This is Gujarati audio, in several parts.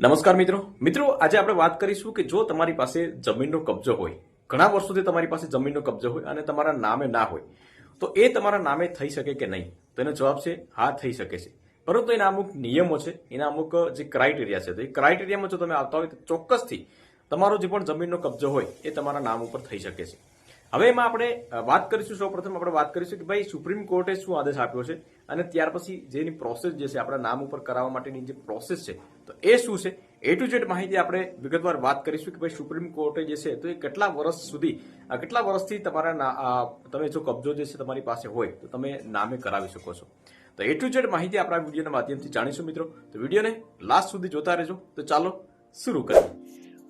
નમસ્કાર મિત્રો. મિત્રો, આજે આપણે વાત કરીશું કે જો તમારી પાસે જમીનનો કબજો હોય, ઘણા વર્ષોથી તમારી પાસે જમીનનો કબજો હોય અને તમારા નામે ના હોય, તો એ તમારા નામે થઈ શકે કે નહીં? તો એનો જવાબ છે, હા, થઈ શકે છે. પરંતુ એના અમુક નિયમો છે, એના અમુક જે ક્રાઇટેરિયા છે, તો એ ક્રાઇટેરિયામાં જો તમે આવતા હોય તો ચોક્કસથી તમારો જે પણ જમીનનો કબજો હોય, એ તમારા નામ ઉપર થઈ શકે છે. હવે એમાં આપણે વાત કરીશું સૌપ્રથમ આપણે વાત કરીશું કે ભાઈ સુપ્રીમ કોર્ટે શું આદેશ આપ્યો છે અને ત્યાર પછી જેની પ્રોસેસ જે છે, આપણા નામ ઉપર કરાવવા માટેની જે પ્રોસેસ છે, તો એ શું છે? એ ટુ જેડ માહિતી આપણે વિગતવાર વાત કરીશું કે ભાઈ સુપ્રીમ કોર્ટે જે છે, તો એ કેટલા વર્ષ સુધી કેટલા વર્ષથી તમારા તમે જો કબજો જે છે તમારી પાસે હોય, તો તમે નામે કરાવી શકો છો. તો એ ટુ જેડ માહિતી આપણા વિડીયોના માધ્યમથી જાણીશું મિત્રો. તો વિડીયોને લાસ્ટ સુધી જોતા રહેજો. તો ચાલો, શરૂ કરીએ.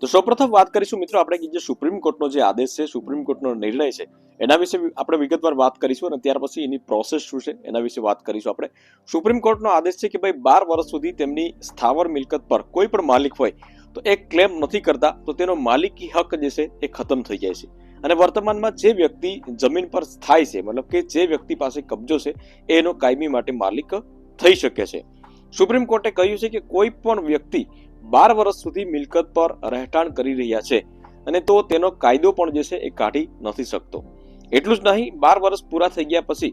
તો સૌપ્રથમ વાત કરીશું મિત્રો આપણે કે જે સુપ્રીમ કોર્ટનો જે આદેશ છે, સુપ્રીમ કોર્ટનો નિર્ણય છે, એના વિશે આપણે વિગતવાર વાત કરીશું અને ત્યાર પછી એની પ્રોસેસ શું છે, એના વિશે વાત કરીશું આપણે. સુપ્રીમ કોર્ટનો આદેશ છે કે ભાઈ બાર વર્ષ સુધી તેમની સ્થાવર મિલકત પર કોઈ પણ માલિક હોય, તો એ ક્લેમ નથી કરતા, તો તેનો માલિકી હક જે છે એ ખતમ થઈ જાય છે. અને વર્તમાનમાં જે વ્યક્તિ જમીન પર સ્થાય છે, મતલબ કે જે વ્યક્તિ પાસે કબજો છે, એનો કાયમી માટે માલિક થઈ શકે છે. સુપ્રીમ કોર્ટે કહ્યું છે કે કોઈ પણ વ્યક્તિ બાર વર્ષ સુધી મિલકત પર રહેઠાણ કરી રહ્યા છે અને તો તેનો કાયદો પણ જે છે એ કાઢી નથી શકતો. એટલું જ નહીં, બાર વર્ષ પૂરા થઈ ગયા પછી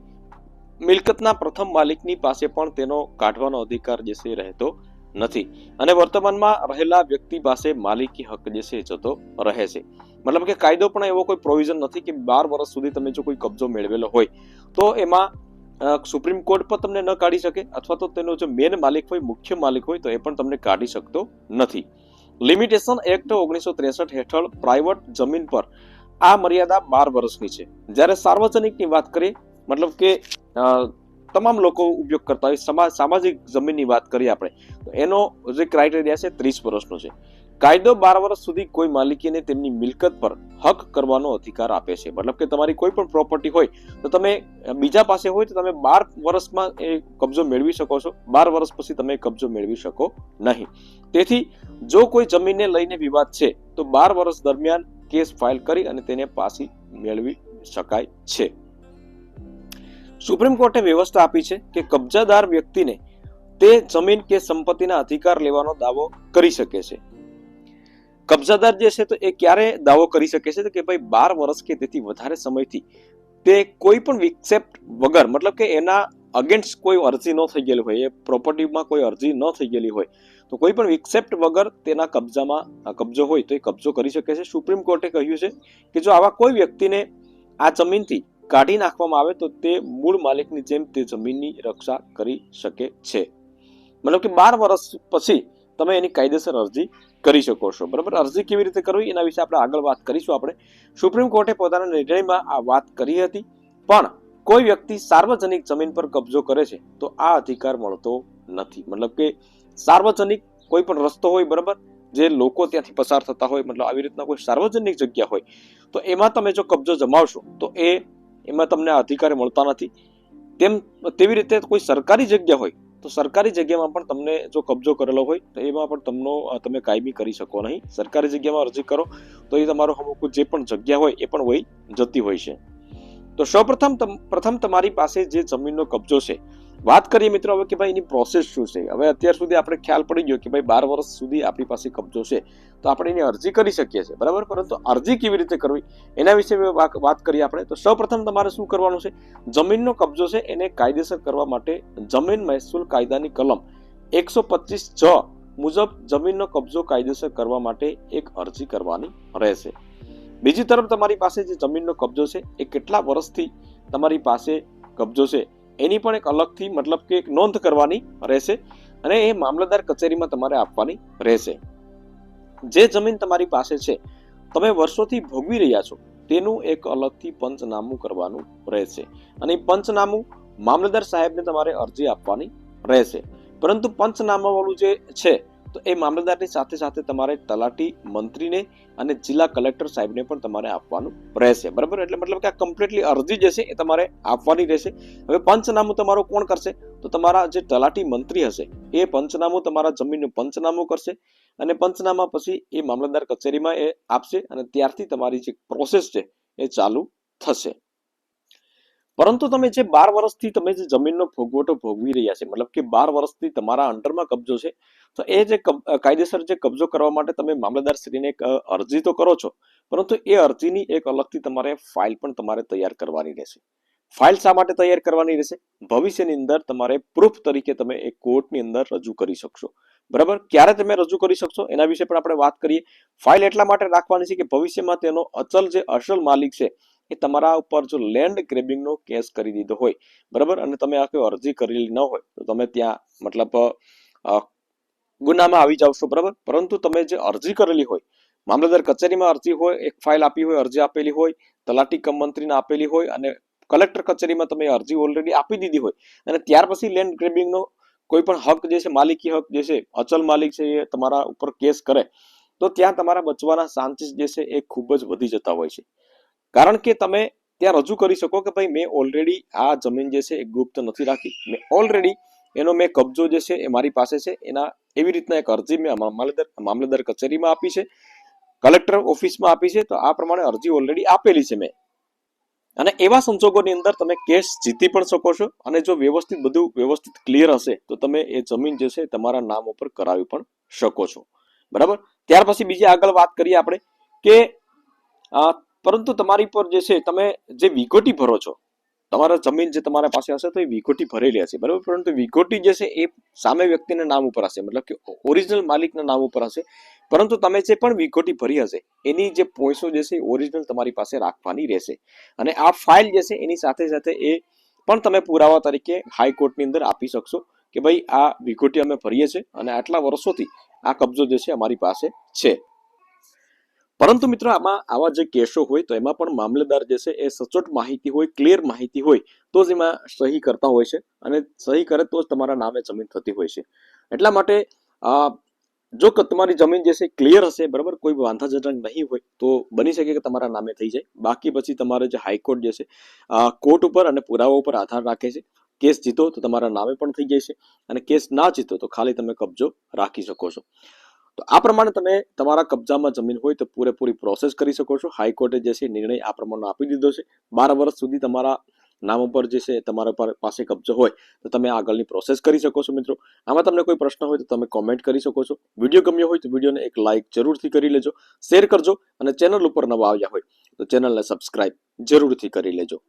મિલકતના પ્રથમ માલિકની પાસે પણ તેનો કાઢવાનો અધિકાર જે છે રહેતો નથી. અને વર્તમાનમાં રહેલા વ્યક્તિ પાસે માલિકી હક જે છે જતો રહે છે. મતલબ કે કાયદો પણ એવો કોઈ પ્રોવિઝન નથી કે બાર વર્ષ સુધી તમે જો કોઈ કબજો મેળવેલો હોય, તો એમાં સુપ્રીમ કોર્ટ પણ તમને ન કાઢી શકે અથવા તો તેનો જો મેન માલિક હોય, મુખ્ય માલિક હોય તો એ પણ તમને કાઢી શકતો નથી. લિમિટેશન એક્ટ ઓગણીસો ત્રેસઠ હેઠળ પ્રાઇવેટ જમીન પર આ મર્યાદા બાર વર્ષની છે. જ્યારે સાર્વજનિકની વાત કરીએ, મતલબ કે તમામ લોકો ઉપયોગ કરતા હોય સમાજ સામાજિક જમીનની વાત કરીએ આપણે, તો એનો જે ક્રાઇટેરિયા છે ત્રીસ વર્ષનો છે. કાયદો બાર વર્ષ સુધી કોઈ માલિકીને તેમની મિલકત પર હક કરવાનો અધિકાર આપે છે. મતલબ કે તમારી કોઈ પણ પ્રોપર્ટી હોય, તો તમે બીજા પાસે હોય તો તમે બાર વર્ષમાં એ કબજો મેળવી શકો છો. બાર વર્ષ પછી તમે કબજો મેળવી શકો નહીં. તેથી જો કોઈ જમીનને લઈને વિવાદ છે, તો બાર વર્ષ દરમિયાન કેસ ફાઇલ કરી અને તેને પાછી મેળવી શકાય છે. સુપ્રીમ કોર્ટે વ્યવસ્થા આપી છે કે કબજાદાર વ્યક્તિને તે જમીન કે સંપત્તિના અધિકાર લેવાનો દાવો કરી શકે છે. કબજાદાર જે છે તો એ ક્યારે દાવો કરી શકે છે કે ભાઈ બાર વર્ષ કે તેથી વધારે સમયથી તે કોઈ પણ વિક્ષેપ્ટ વગર, મતલબ કે એના અગેન્સ્ટ કોઈ અરજી ન થઈ ગયેલી હોય, એ પ્રોપર્ટીમાં કોઈ અરજી ન થઈ ગયેલી હોય, તો કોઈ પણ વિક્ષેપ્ટ વગર તેના કબજામાં કબજો હોય તો એ કબજો કરી શકે છે. સુપ્રીમ કોર્ટે કહ્યું છે કે જો આવા કોઈ વ્યક્તિને આ જમીનથી કાઢી નાખવામાં આવે તો તે મૂળ માલિકની જેમ તે જમીનની રક્ષા કરી શકે છે. મતલબ કે બાર વર્ષ પછી તમે એની કાયદેસર અરજી કરી શકો છો. બરાબર? અરજી કેવી રીતે કરવી એના વિશે આપણે આગળ વાત કરીશું આપણે. સુપ્રીમ કોર્ટે પોતાના નિર્ણયમાં આ વાત કરી હતી. પણ કોઈ વ્યક્તિ સાર્વજનિક જમીન પર કબજો કરે છે, તો આ અધિકાર મળતો નથી. મતલબ કે સાર્વજનિક કોઈ પણ રસ્તો હોય, બરાબર? જે લોકો ત્યાંથી પસાર થતા હોય, મતલબ આવી રીતના કોઈ સાર્વજનિક જગ્યા હોય, તો એમાં તમે જો કબજો જમાવશો, તો એ એમાં તમને અધિકાર મળતા નથી. તેમ, તેવી રીતે કોઈ સરકારી જગ્યા હોય તો સરકારી જગ્યામાં પણ તમને જો કબજો કરેલો હોય, તો એમાં પણ તમનો તમે કાયમી કરી શકો નહીં. સરકારી જગ્યામાં અરજી કરો, તો એ તમારો અમુક જે પણ જગ્યા હોય, એ પણ વહી જતી હોય છે. તો સૌપ્રથમ પ્રથમ તમારી પાસે જે જમીનનો કબજો છે વાત કરીએ મિત્રો હવે કે ભાઈ એની પ્રોસેસ શું છે? હવે અત્યાર સુધી આપણે ખ્યાલ પડી ગયો કે ભાઈ બાર વર્ષ સુધી આપણી પાસે કબજો છે. તો આપણે એની અરજી કરી શકીએ છીએ, બરાબર? પરંતુ અરજી કેવી રીતે કરવી? એના વિશે વાત કરીએ આપણે. તો સૌપ્રથમ તમારે શું કરવાનું છે? જમીનનો કબજો છે એને કાયદેસર કરવા માટે જમીન મહેસૂલ કાયદાની કલમ એકસો પચીસ છ મુજબ જમીનનો કબજો કાયદેસર કરવા માટે એક અરજી કરવાની રહેશે. બીજી તરફ તમારી પાસે જે જમીનનો કબજો છે એ કેટલા વર્ષથી તમારી પાસે કબજો છે? એની પણ એક અલગથી મતલબ કે એક નોંધ કરવાની રહેશે અને એ મામલતદાર કચેરીમાં તમારે આપવાની રહેશે. જે જમીન તમારી પાસે છે, તમે વર્ષોથી ભોગવી રહ્યા છો, તેનું એક અલગથી પંચનામું કરવાનું રહેશે. અને પંચનામું મામલતદાર સાહેબને તમારે અરજી આપવાની રહેશે. પરંતુ પંચનામાવાળું જે છે તો એ મામલતદારની સાથે સાથે તમારે તલાટી મંત્રીને અને જિલ્લા કલેક્ટર સાહેબને પણ તમારે આપવાનું રહેશે. બરાબર? એટલે મતલબ કે આ કમ્પ્લીટલી અરજી જે છે એ તમારે આપવાની રહેશે. હવે પંચનામું તમારું કોણ કરશે? તો તમારા જે તલાટી મંત્રી હશે, એ પંચનામું તમારા જમીનનું પંચનામું કરશે અને પંચનામા પછી એ મામલતદાર કચેરીમાં એ આપશે અને ત્યારથી તમારી જે પ્રોસેસ છે એ ચાલુ થશે. પરંતુ તમે જે બાર વર્ષથી તમે જે જમીનનો ભોગવટો ભોગવી રહ્યા છે, મતલબ કે બાર વર્ષથી તમારા અંડરમાં કબજો છે, તો એ જે કાયદેસર જે કબજો કરવા માટે તમે મામલતદાર શ્રીને એક અરજી તો કરો છો, પરંતુ એ અરજીની એક અલગથી તમારે ફાઇલ પણ તમારે તૈયાર કરવાની રહેશે. ફાઇલ શા માટે તૈયાર કરવાની રહેશે? ભવિષ્યની અંદર તમારે પ્રૂફ તરીકે તમે એ કોર્ટની અંદર રજૂ કરી શકશો. બરાબર? ક્યારે તમે રજૂ કરી શકશો? એના વિશે પણ આપણે વાત કરીએ. ફાઇલ એટલા માટે રાખવાની છે કે ભવિષ્યમાં તેનો અચલ જે અસલ માલિક છે એ તમારા ઉપર જો લેન્ડ ગ્રેબિંગનો કેસ કરી દીધો હોય, બરાબર? અને તમે આ કોઈ અરજી કરેલી ન હોય, તો તમે ત્યાં મતલબ ગુનામાં આવી જાવશો બરાબર? પરંતુ તમે જે અરજી કરેલી હોય, મામલતદાર કચેરીમાં અરજી હોય, એક ફાઇલ આપી હોય, અરજી આપેલી હોય, તલાટી કમ આપેલી હોય, અને કલેક્ટર કચેરીમાં તમે અરજી ઓલરેડી આપી દીધી હોય, અને ત્યાર પછી લેન્ડ ગ્રેબિંગનો કોઈ પણ હક જે છે, માલિકી હક જે છે, અચલ માલિક છે એ તમારા ઉપર કેસ કરે, તો ત્યાં તમારા બચવાના ચાન્સીસ જે છે એ ખૂબ જ વધી જતા હોય છે. કારણ કે તમે ત્યાં રજૂ કરી શકો કે ભાઈ મેં ઓલરેડી આ જમીન જે છે એ ગુપ્ત નથી રાખી. મેં ઓલરેડી એનો મેં કબજો જે છે એ મારી પાસે છે. એના એવી રીતના એક અરજી મેં મામલતદાર મામલતદાર કચેરીમાં આપી છે. કલેક્ટર ઓફિસમાં આપી છે. તો આ પ્રમાણે અરજી ઓલરેડી આપેલી છે મેં. અને એવા સંજોગોની અંદર તમે કેસ જીતી પણ શકો છો અને જો વ્યવસ્થિત બધું વ્યવસ્થિત ક્લિયર હશે, તો તમે એ જમીન જે છે તમારા નામ ઉપર કરાવી પણ શકો છો. બરાબર? ત્યાર પછી બીજી આગળ વાત કરીએ આપણે કે પરંતુ તમારી પર જે છે, તમે જે વિગોટી ભરો છો, તમારા જમીન જે તમારા પાસે હશે તો એ વિગોટી ભરેલી હશે બરાબર? પરંતુ વિગોટી જે છે, એ સામે વ્યક્તિના નામ ઉપર હશે, મતલબ કે ઓરિજિનલ માલિકના નામ ઉપર હશે. પરંતુ તમે જે પણ વિગોટી ભરી હશે, એની જે પોઈસો જે છે ઓરિજિનલ તમારી પાસે રાખવાની રહેશે. અને આ ફાઇલ જે છે, એની સાથે સાથે એ પણ તમે પુરાવા તરીકે હાઈકોર્ટની અંદર આપી શકશો કે ભાઈ આ વિગોટી અમે ભરીએ છીએ અને આટલા વર્ષોથી આ કબજો જે છે, અમારી પાસે છે. પરંતુ મિત્રો આમાં આવા જે કેસો હોય તો એમાં પણ મામલેદાર જે છે એ સચોટ માહિતી હોય ક્લિયર માહિતી હોય તો જ એમાં સહી કરતા હોય છે અને સહી કરે તો જ તમારા નામે જમીન થતી હોય છે. એટલા માટે જો તમારી જમીન જે છે ક્લિયર હશે, બરાબર? કોઈ વાંધાજનક નહીં હોય તો બની શકે કે તમારા નામે થઈ જાય. બાકી પછી તમારે જે હાઈકોર્ટ જે છે કોર્ટ ઉપર અને પુરાવા ઉપર આધાર રાખે છે. કેસ જીતો તો તમારા નામે પણ થઈ જાય છે અને કેસ ના જીતો તો ખાલી તમે કબજો રાખી શકો છો. તો આ પ્રમાણે તમે તમારા કબજામાં જમીન હોય તો પૂરેપૂરી પ્રોસેસ કરી શકો છો. હાઈકોર્ટે જે છે નિર્ણય આ પ્રમાણે આપી દીધો છે. બાર વર્ષ સુધી તમારા નામ ઉપર જે છે તમારા પાસે કબજો હોય તો તમે આગળની પ્રોસેસ કરી શકો છો મિત્રો. આમાં તમને કોઈ પ્રશ્ન હોય તો તમે કોમેન્ટ કરી શકો છો. વીડિયો ગમ્યો હોય તો વિડીયોને એક લાઇક જરૂરથી કરી લેજો. શેર કરજો અને ચેનલ ઉપર નવા આવ્યા હોય તો ચેનલને સબસ્ક્રાઇબ જરૂરથી કરી લેજો.